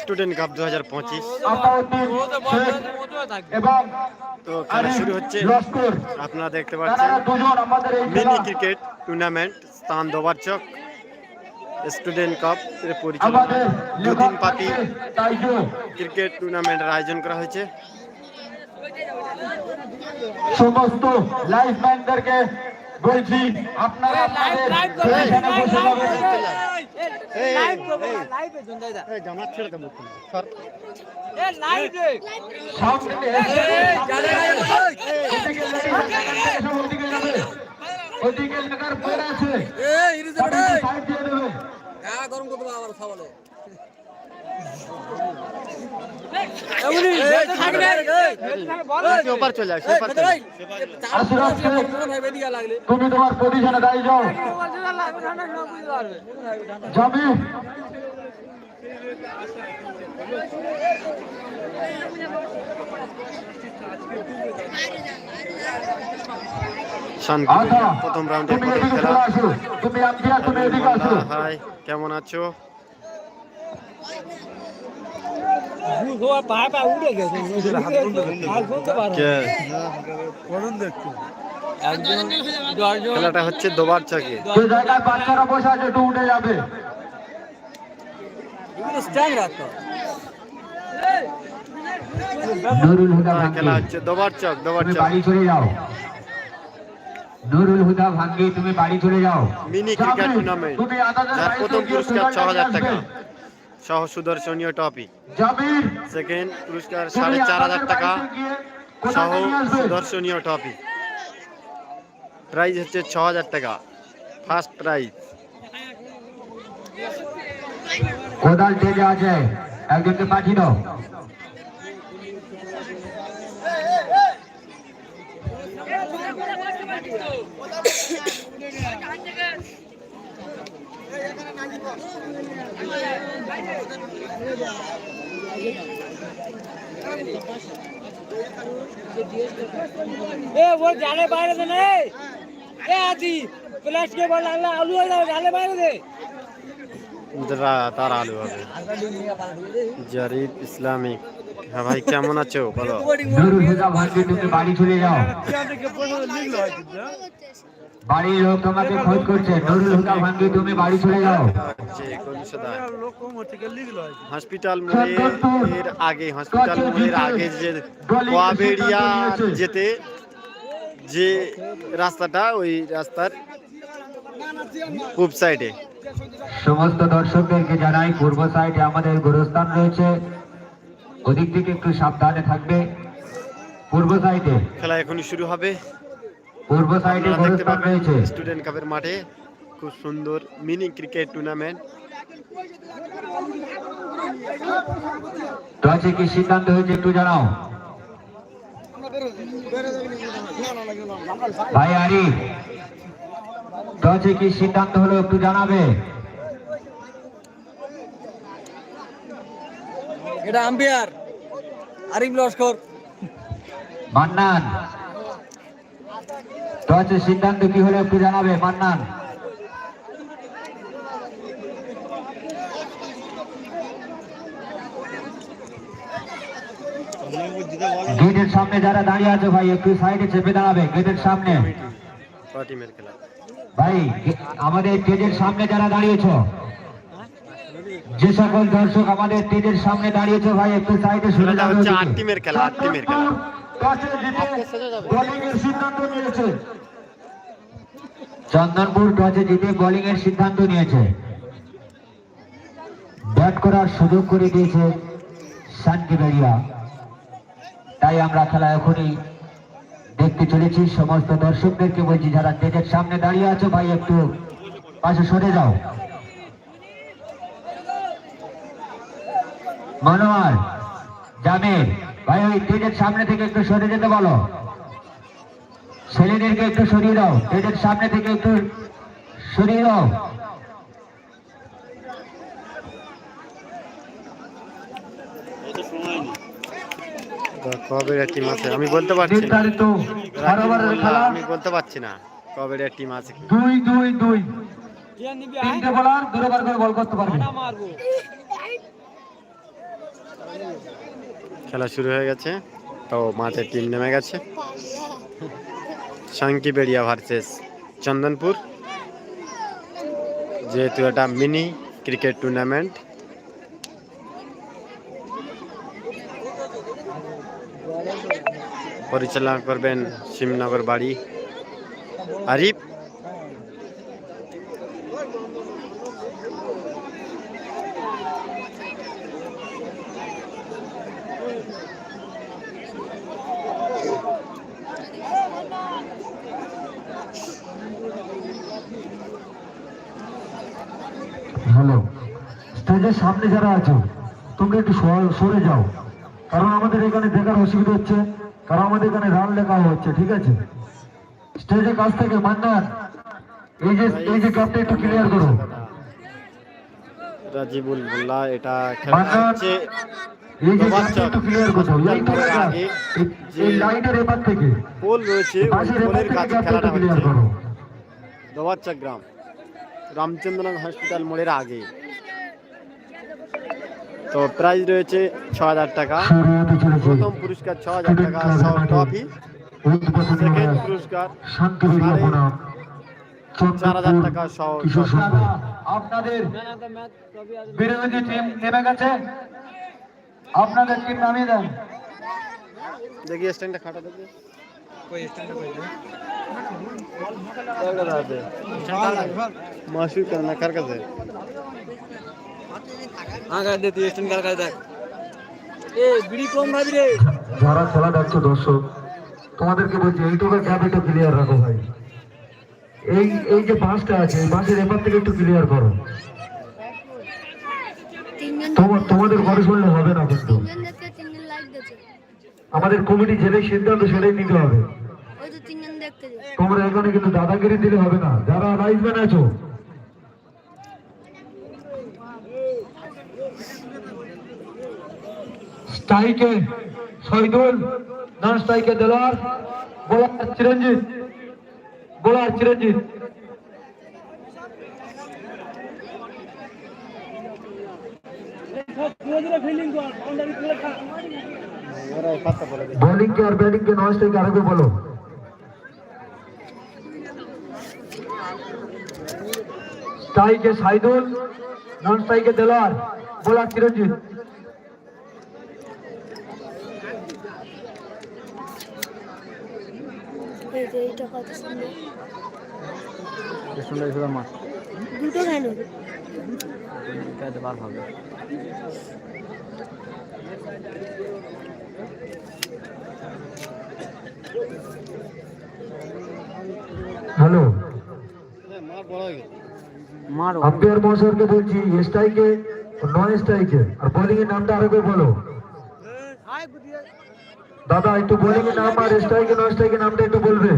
Student cup দু হাজার পঁচিশ। তো খেলা শুরু হচ্ছে। আপনারা দেখতে পাচ্ছেন দুজন মিনি ক্রিকেট টুর্নামেন্ট স্থান দোবার চক স্টুডেন্ট কাপ এর পরিচালনা আমাদের যতীন পাতি ক্রিকেট টুর্নামেন্টের আয়োজন করা হয়েছে। সমস্ত লাইফম্যানদেরকে বলছি আপনারা আপনাদের ওদিকে লেখার পরে আছে তাদেরকে সাইড দিয়ে দেবে ওপার চলে আসে তুমি তোমার পজিশনে দাঁড়িয়ে যাও যাবি আচ্ছা প্রথম রাউন্ডের খেলা হাই কেমন আছো? খেলাটা হচ্ছে দোবার চকে। যে বাচ্চারা বসে আছে একটু উঠে যাবে। খেলা হচ্ছে দোবার চক দোবার তুমি চক। বাড়ি চলে যাও। নুরুল হুদা ভাঙ্গি তুমি বাড়ি চলে যাও। মিনি। ক্রিকেট টুর্নামেন্ট যার প্রথম পুরস্কার ছ হাজার টাকা। সহ সুদর্শনীয় টপি সেকেন্ড পুরস্কার সাড়ে চার হাজার টাকা। সহ। সুদর্শনীয় টপি প্রাইজ হচ্ছে ছ হাজার টাকা। ফার্স্ট প্রাইজ কোদাল ঠিক আছে। একজনকে পাঠিয়ে দাও। এ ও জালে বাইরে দে না এ। এ আদি প্লাস কে বল আল্লাহ আলু হয়ে যাবে জালে বাইরে দে রা- তার আলু হবে জারিফ ইসলামিক হ্যাঁ ভাই কেমন আছো? বলো। নুরুল হুদা ভাঙ্গি তুমি বাড়ি চলে যাও। বাড়ির লোক তোমাকে খোঁজ করছে। নুরুল হুদা ভাঙ্গি তুমি বাড়ি চলে যাও। হসপিটাল মোড়ে আগে হসপিটাল মোড়ের আগে যে কোয়াবেড়িয়া যেতে যে রাস্তাটা ওই রাস্তার পূব সাইডে। সমস্ত দর্শকদেরকে জানাই পূর্ব সাইডে আমাদের গোরস্থান রয়েছে। ওদিক থেকে একটু সাবধানে থাকবে। পূর্ব সাইডে। খেলা এখনই শুরু হবে। পূর্ব সাইডে পাবেন রয়েছে। স্টুডেন্ট কাপের মাঠে। খুব সুন্দর মিনি ক্রিকেট টুর্নামেন্ট। টসে কি সিদ্ধান্ত হয়েছে একটু জানাও। ভাই আরি টসে কি সিদ্ধান্ত হলো একটু জানাবে? এটা আম্পিয়ার আরিফ লস্কর। মান্নান। টসের সিদ্ধান্ত কি হলো একটু জানাবে মান্নান? গেটের সামনে যারা দাঁড়িয়ে আছে ভাই একটু সাইডে চেপে দাঁড়াবে গেটের সামনে। ভাই আমাদের গেটের সামনে যারা দাঁড়িয়েছ যে সকল দর্শক আমাদের স্টেজের সামনে দাঁড়িয়েছে ভাই একটু সাইডে সরে যাবে হচ্ছে আট টিমের খেলা, আট টিমের খেলা। টসে জিতে বোলিং এর সিদ্ধান্ত নিয়েছে। চন্দনপুর টসে জিতে বোলিং এর সিদ্ধান্ত নিয়েছে। ব্যাট করার সুযোগ করে দিয়েছে শান্তিবেড়িয়া তাই আমরা খেলা এখনই দেখতে চলেছি। সমস্ত দর্শকদেরকে বলছি যারা স্টেজের সামনে দাঁড়িয়ে আছো ভাই একটু পাশে সরে যাও। মনোয়ার জামির ভাই ওই স্টেজের সামনে থেকে একটু সরে যেতে বলো। ছেলেদেরকে একটু সরিয়ে দাও স্টেজের সামনে থেকে একটু সরিয়ে দাও। কবে টিম আছে? আমি বলতে পারছি না। আমি বলতে পারছি না কবে টিম আছে। দুই দুই দুই। তিনটে বলার দূরে বার করে বল করতে পারবে। মারবো খেলা শুরু হয়ে গেছে তো মাঠে টিম নেমে গেছে। শাঙ্কিবেড়িয়া ভার্সেস চন্দনপুর। যেহেতু এটা মিনি ক্রিকেট টুর্নামেন্ট পরিচালনা করবেন শিবনগর বাড়ি আরিফ। সামনে যারা আছো তোমরা একটু সরে যাও। কারণ আমাদের এখানে দেখার অসুবিধা হচ্ছে কারণ আমাদের এখানে রান লেখা হচ্ছে ঠিক আছে? স্টেজের কাছ থেকে মান্নান এই যে এই যে গ্যাপটা একটু ক্লিয়ার করো। রাজিবুল মোল্লা এটা খেলা হচ্ছে এই যে গ্যাপটা একটু ক্লিয়ার করো। এই তো তার gap। আগে এই- যে এই লাইনের এপার থেকে পোল রয়েছে ওই পাশের এপার পোলের কাছে খেলাটা হচ্ছে। দোবাচ্চা গ্রাম। রামচন্দ্রন হসপিটাল মোড়ের আগে। তো প্রাইজ রয়েছে ছ হাজার টাকা। প্রথম পুরস্কার ছ হাজার টাকা সহ ট্রফি। সেকেন্ড পুরস্কার চার হাজার টাকা সহ আপনাদের বিরোধী টিম নেমে গেছে। আপনাদের টিম নামিয়ে দেন। দেখি স্ট্যান্ডটা খাটা দেখি। মাসুর কেন কার কাছে? আগা দে তুই স্টেন কাল কাল দেখ। এ বিড়ি কম ভাবি রে। যারা খেলা দেখছ দর্শক তোমাদেরকে বলছি এইটুকু গ্যাপ একটু ক্লিয়ার রাখো ভাই। এই এই যে বাসটা আছে এই বাসের এপার থেকে একটু ক্লিয়ার করো। তোমার তোমাদের ঘরে শুনলে হবে না কিন্তু। আমাদের কমিটি যেটাই সিদ্ধান্ত সেটাই নিতে হবে। তোমরা এখানে কিন্তু দাদাগিরি দিলে হবে না। যারা রাইজম্যান আছো স্ট্রাইকে শহীদুল নন স্ট্রাইকে দেলোয়ার বোলার চিরঞ্জিত বোলার চিরঞ্জিত। বলো। স্ট্রাইকে সাইদুল নন স্ট্রাইকে দেলোয়ার বোলার চিরঞ্জিত এই যে এইটা কত সুন্দর। সুন্দর সুন্দর মাছ দুটো কেন? পার হবে হ্যালো হয়ে আম্পায়ার মহাশয়কে বলছি স্ট্রাইকে নন স্ট্রাইকে আর বোলিং এর নামটা আরেকবার বলো। দাদা একটু বোলিং নাম আর স্ট্রাইকে নন স্ট্রাইকে নামটা একটু বলবে।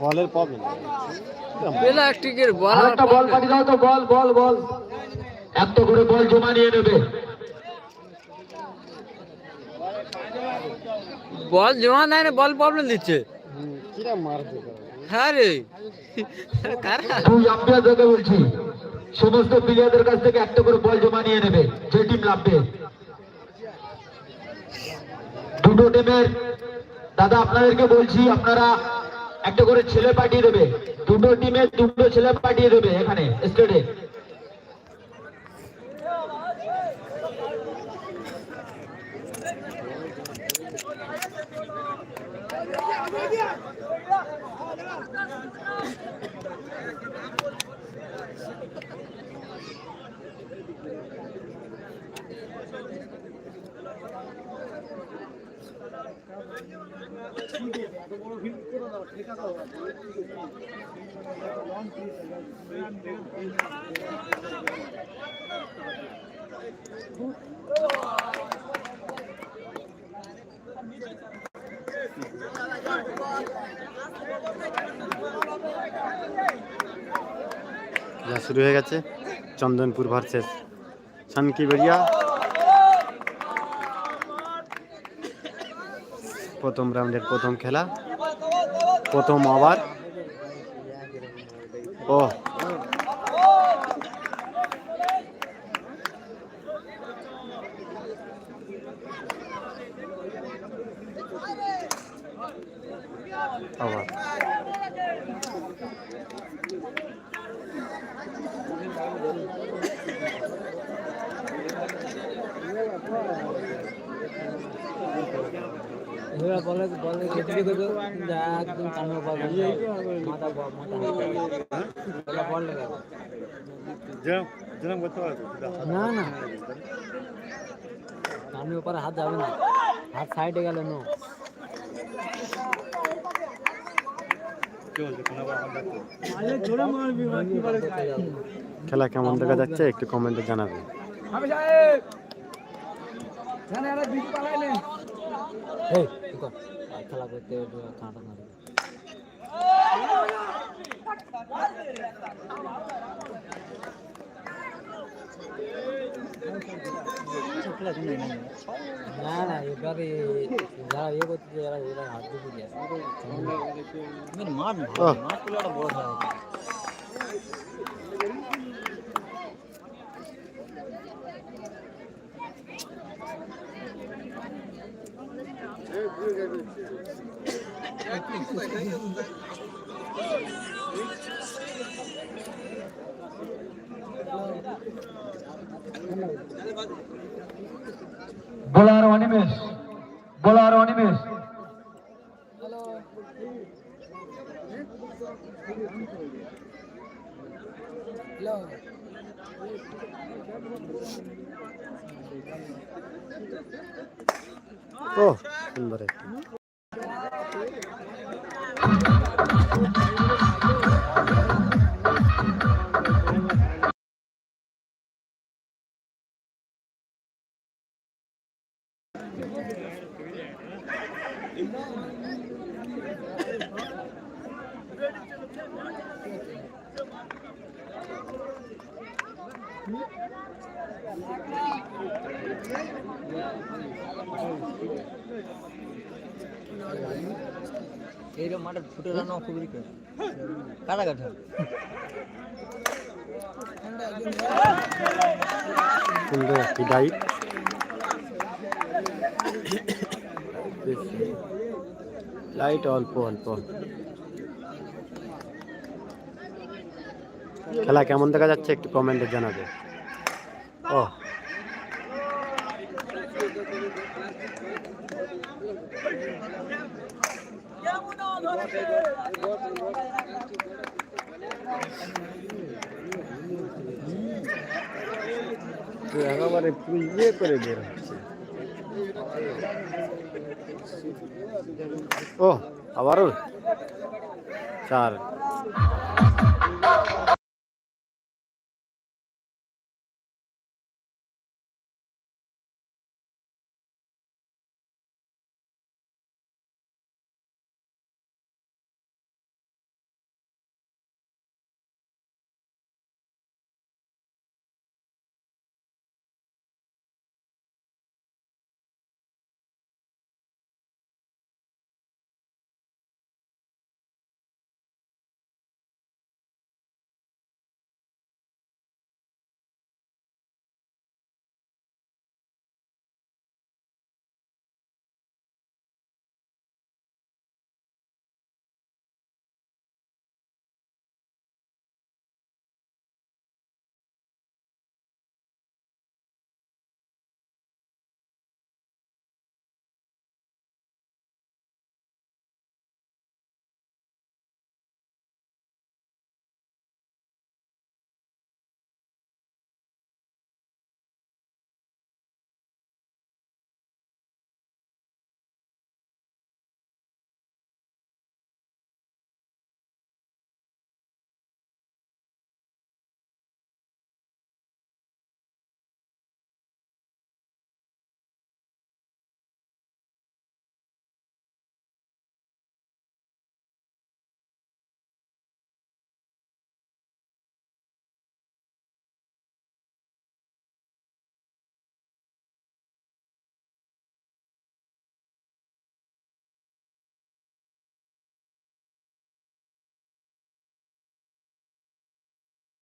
বলের প্রবলেম প্লাস্টিকের বল আরেকটা বল পাঠিয়ে দাও তো বল বল বল একটা করে বল জমা নিয়ে নেবে। বল জমা দেয় না বল প্রবলেম দিচ্ছে। কিরা মারবে হ্যাঁ বলছি, সমস্ত প্লেয়ারদের কাছ থেকে একটা করে বল জমা নিয়ে নেবে, যে টিম লাভবে দুটো টিমের দাদা, আপনাদেরকে বলছি, আপনারা একটা করে ছেলে পাঠিয়ে দেবে। দুটো টিমের দুটো ছেলে পাঠিয়ে দেবে এখানে স্টেডে শুরু হয়ে গেছে চন্দনপুর ভার্সেস সানকি বেরিয়া প্রথম রাউন্ডের প্রথম খেলা প্রথম ওভার। ও ওভার এবার বলে খেতে একদম কান্না পাবে মাথা ব- মাথা বল না না। কানের উপরে হাত যাবে না। হাত সাইডে গেল নো। খেলা কেমন দেখা যাচ্ছে? একটু কমেন্টে জানাবেন এই কি কর আর খেলা করতে একটু কাঁটা মারবে না না এবারে যারা ইয়ে করতেছে যারা এরা হাত দিয়ে দিয়ে মাঠ ওহ। মাঠগুলো একটা বড় বোলার অনিমেষ বোলার অনিমেষ ও সুন্দর একটা Thank you. লাইট অল্প অল্প। খেলা কেমন দেখা যাচ্ছে একটু কমেন্টে জানাবে। ও একেবারে ইয়ে করে বের হচ্ছে ও আবারও চার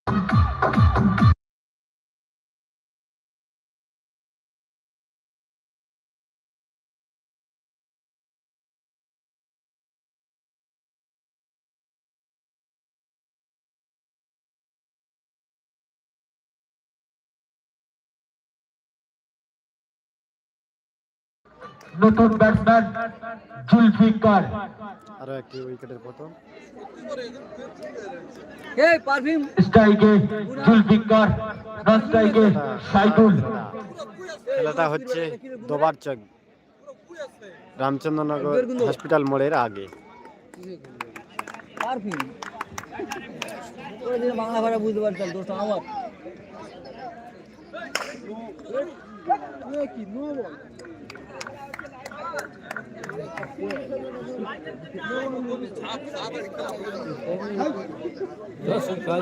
フフフフ。নতুন ব্যাটসম্যান জুলফিকার আরও একটি উইকেটের পতন এই পারফিউম স্ট্রাইকে জুলফিকার নন স্ট্রাইকে সাইদুল। খেলাটা হচ্ছে দোবার চক রামচন্দ্রনগর হসপিটাল মোড়ের আগে। পারফিউম বাংলা ভাষা বুঝতে পারতাম দোস্ত আমার। কি নো বল।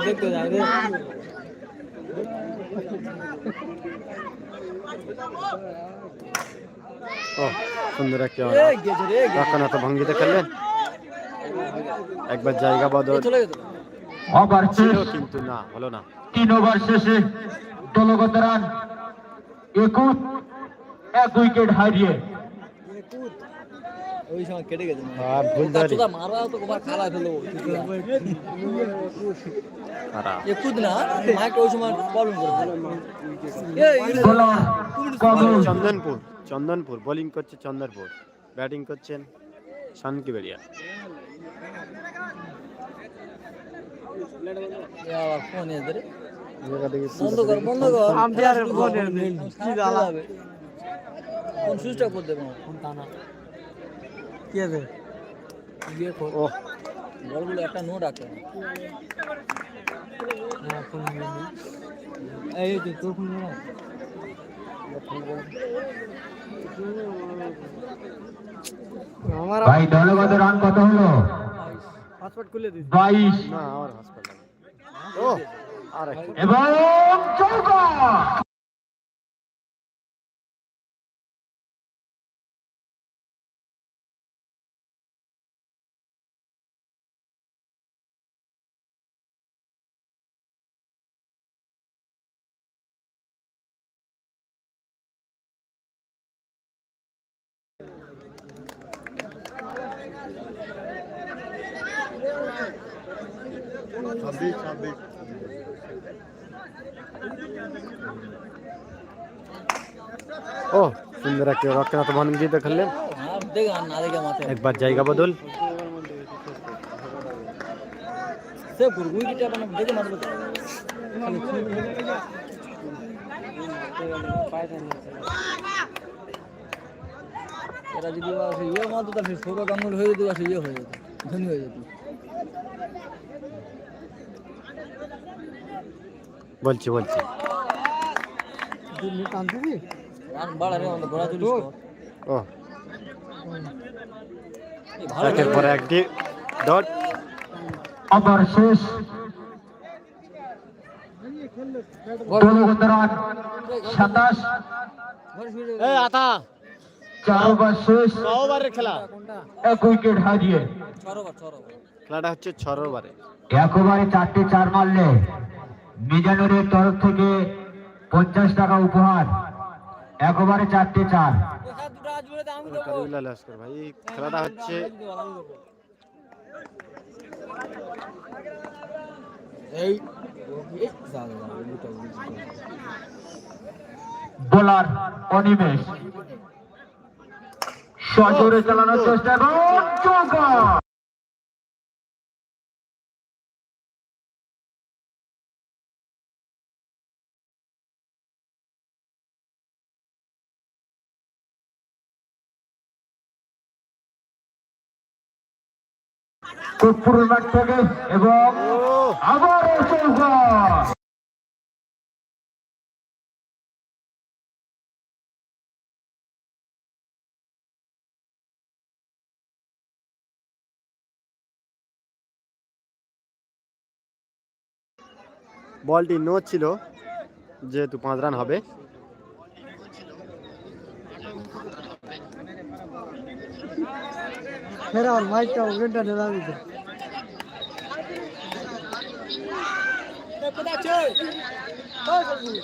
দেখতে সুন্দর একটা রক্ষণাত ভঙ্গিতে খেললেন। একবার জায়গা বদল। কিন্তু না হলো না। তিন ওভার শেষে দলগত রান। একুশ এক উইকেট হারিয়ে ওই সময় কেটে গেছে আর ভুল ধরি। চোদা মারবা তো কবার খালা ফেলব খারাপ একুদ না মাইক ওই সময় প্রবলেম করে চন্দনপুর চন্দনপুর বোলিং করছে চন্দনপুর। ব্যাটিং করছেন শানকি বেড়িয়া। ফোন এসে রে জায়গা দেখি বন্ধ কর বন্ধ কর। আম্পায়ারের ফোন কি জ্বালাবে ফোন সুইচ অফ করে দেবো ফোন টানা কি আছে? দিয়ে কর। ও বলগুলো একটা নোট রাখতে হবে হ্যাঁ ফোন এই তুই তোর ফোন না? আমার ভাই দলগত রান কত হলো? পাসওয়ার্ড খুলে দিস। বাইশ। না আর হাসপাতাল ও আর এবং চৌকা ও, সুন্দর একটি রক্ষণাত ভঙ্গিতে খেললেন আর দেখ আর না দেখে মাথায় একবার জায়গা বদল। এরা যদি ইয়ে মারতো, তাহলে সৌরভ গাঙ্গুলি হয়ে যেত ইয়ে হয়ে যেত, ধনী হয়ে যেত। বলছি বলছি। ও। একের পর একটি ডট ওভার শেষ। সাতাশ। এই আতা। চার ওভার শেষ। ওভারের খেলা। এক উইকেট হারিয়ে। খেলাটা হচ্ছে ছ ওভারে একবারে চারটে চার মারলে। মিজানুরের তরফ থেকে পঞ্চাশ টাকা উপহার। একবারে চারটে চার। ভাই খেলাটা হচ্ছে বোলার অনিমেষ। সজোরে চালানোর চেষ্টা এবং মাঠ থেকে এবং চৌকা বলটি নো ছিল যেহেতু পাঁচ রান হবে। মেরা আর মাইকটা ওখানটা নেলা দিতে সজোরে